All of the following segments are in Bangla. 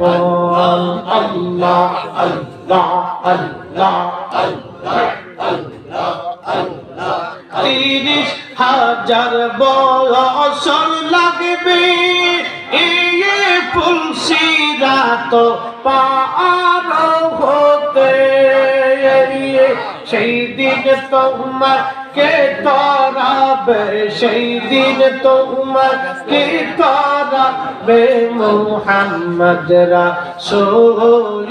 পল আল্লাহ আল্লাহ আল্লাহ তিরিশ হাজার বছর লাগবে। এই ফুলসিরাত পার হতে দিন তোমার কে তরাবে সেই দিন তোমার কে তরাবে মোহাম্মদ রাসূলুল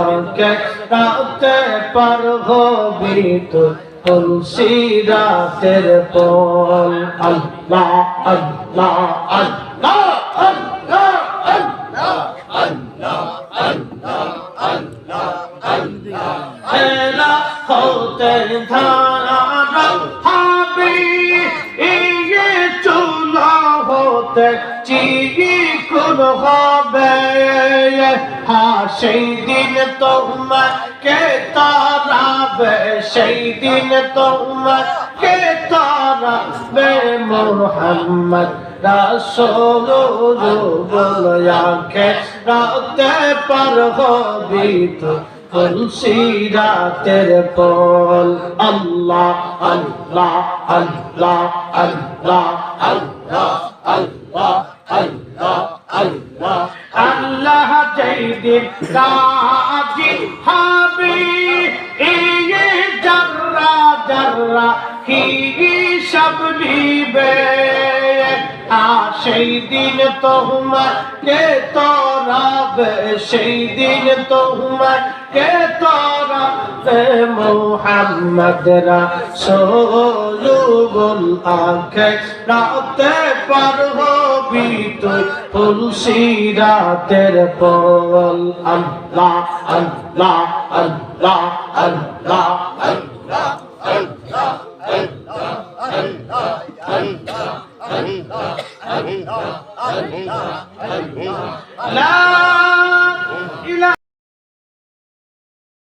আকে রাতে পার হবি তো তুলসিরাতের পল। আল্লাহ আল্লাহ আল্লাহ আল্লাহ আল্লাহ। চিকুন হবে। হা সেই দিন তোমার কে তারাবে সেই দিন তোমার কে তারাবে মোহাম্মদ রাসূলুল আকে রাতে পার হবি তো তুলসিরাতের পল। আল্লাহ আল্লাহ আল্লাহ আল্লাহ আল্লাহ আল্লাহ আল্লাহ। কাজি হবে এই জর্রা জর্রা হিসাব নিবে? সেই দিন তোমার কে তরাবে, সেই দিন তোমার কে তরাবে মোহাম্মদ রাসূলুল আখে রাতে পার হবি তুই তুলসিরাতের পল আল্লাহ আল্লাহ আল্লাহ আল্লাহ আল্লাহ لا